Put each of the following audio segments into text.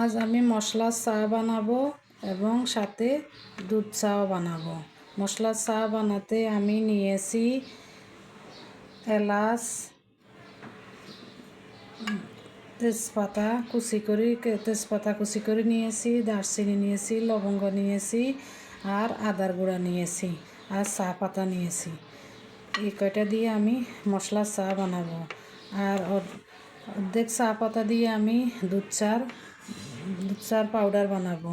আজ আমি মশলার চা বানাবো এবং সাথে দুধ চাও বানাবো। মশলার চা বানাতে আমি নিয়েছি এলাচ, তেজপাতা কুচি করে, তেজপাতা কুচি করে নিয়েছি, দারচিনি নিয়েছি, লবঙ্গ নিয়েছি আর আদার গুঁড়া নিয়েছি আর চা পাতা নিয়েছি। এই কয়টা দিয়ে আমি মশলার চা বানাবো। আর অর্ধেক চা পাতা দিয়ে আমি দুধ চার দুধ চার পাউডার বানাবো।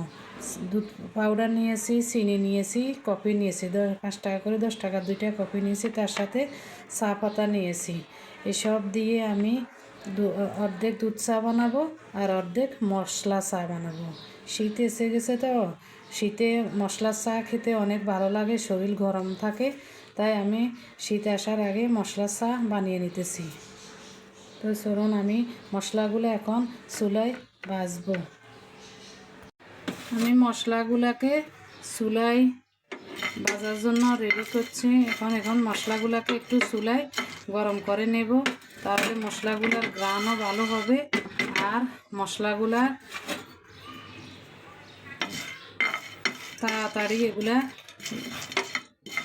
দুধ পাউডার নিয়েছি, চিনি নিয়েছি, কফি নিয়েছি পাঁচ টাকা করে দশ টাকা, দুইটা কফি নিয়েছি, তার সাথে চা পাতা নিয়েছি। এসব দিয়ে আমি অর্ধেক দুধ চা বানাবো আর অর্ধেক মশলা চা বানাবো। শীত এসে গেছে তো, শীতে মশলা চা খেতে অনেক ভালো লাগে, শরীর গরম থাকে, তাই আমি শীত আসার আগে মশলা চা বানিয়ে নিতেছি। তো চলুন আমি মশলাগুলো এখন চুলায় ভাজবো। আমি মশলাগুলোকে চুলায় ভাজার জন্য রেডি করছি। এখন এখন মশলাগুলোকে একটু চুলায় গরম করে নেব, তাহলে মশলাগুলোর গ্রানও ভালো হবে আর মশলাগুলা তাড়াতাড়ি এগুলা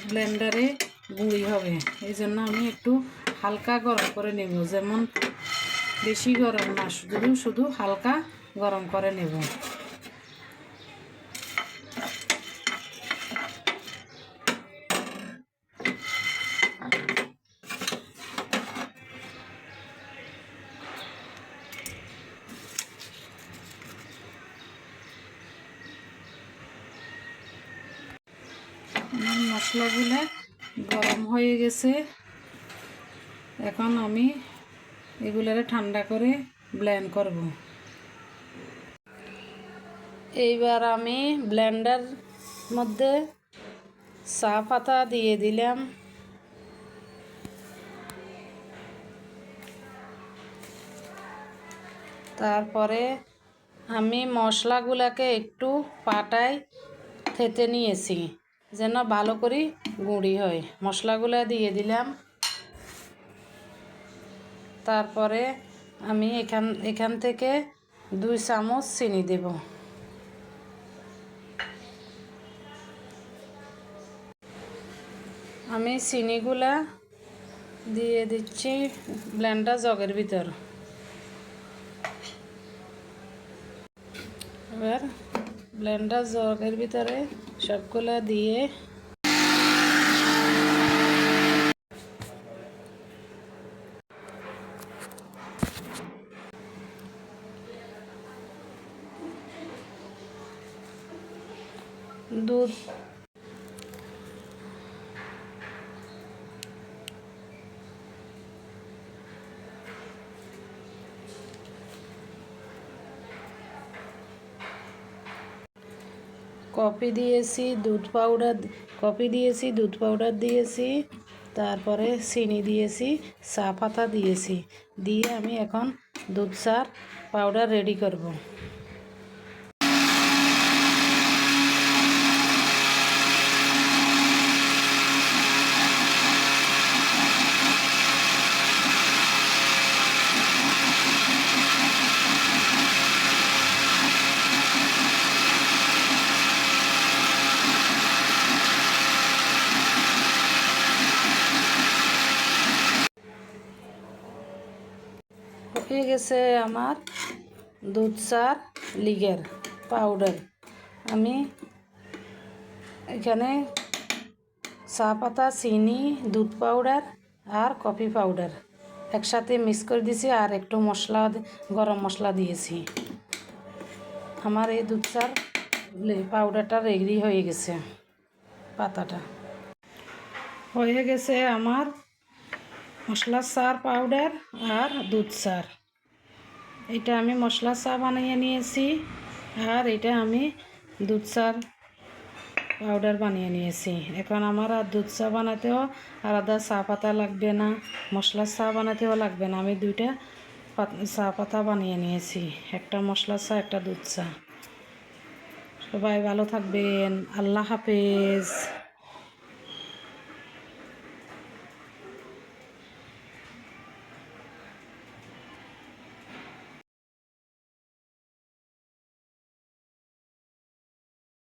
ব্লেন্ডারে গুঁড়ি হবে। এই জন্য আমি একটু হালকা গরম করে নেব। যেমন বেশি গরম না, শুধু শুধু হালকা গরম করে নেব। মশলাগুলো গরম হয়ে গেছে। এখন আমি এগুলারে ঠান্ডা করে ব্লেন্ড করব। এইবার আমি ব্লেন্ডার মধ্যে চা পাতা দিয়ে দিলাম। তারপরে আমি মশলাগুলোকে একটু পাটায় থেতে নিয়েছি, যেন ভালো করে গুঁড়ি হয়। মশলাগুলো দিয়ে দিলাম। তারপরে আমি এখান এখান থেকে দুই চামচ চিনি দেব। আমি চিনিগুলা দিয়ে দিচ্ছি ব্লেন্ডার জগের ভিতর। এবার ব্লেন্ডার জগের ভিতরে সবগুলা দিয়ে দুধ। কফি দিয়েছি, দুধ পাউডার কফি দিয়েছি, দুধ পাউডার দিয়েছি, তারপরে চিনি দিয়েছি, চা পাতা দিয়েছি। দিয়ে আমি এখন দুধ চার পাউডার রেডি করব। হয়ে গেছে আমার দুধ চার লিগের পাউডার আমি এখানে চা পাতা, চিনি, দুধ পাউডার আর কফি পাউডার একসাথে মিক্স করে দিয়েছি আর একটু মশলা গরম মশলা দিয়েছি। আমার এই দুধ চার পাউডারটা রেডি হয়ে গেছে, পাতাটা। হয়ে গেছে আমার মশলা চার পাউডার আর দুধ চার এটা আমি মশলা চা বানিয়ে নিয়েছি আর এটা আমি দুধ চার পাউডার বানিয়ে নিয়েছি। এখন আমার আর দুধ চা বানাতেও আলাদা চা পাতা লাগবে না মশলা চা বানাতেও লাগবে না। আমি দুইটা চা পাতা বানিয়ে নিয়েছি, একটা মশলা চা, একটা দুধ চা। সবাই ভালো থাকবেন, আল্লাহ হাফেজ।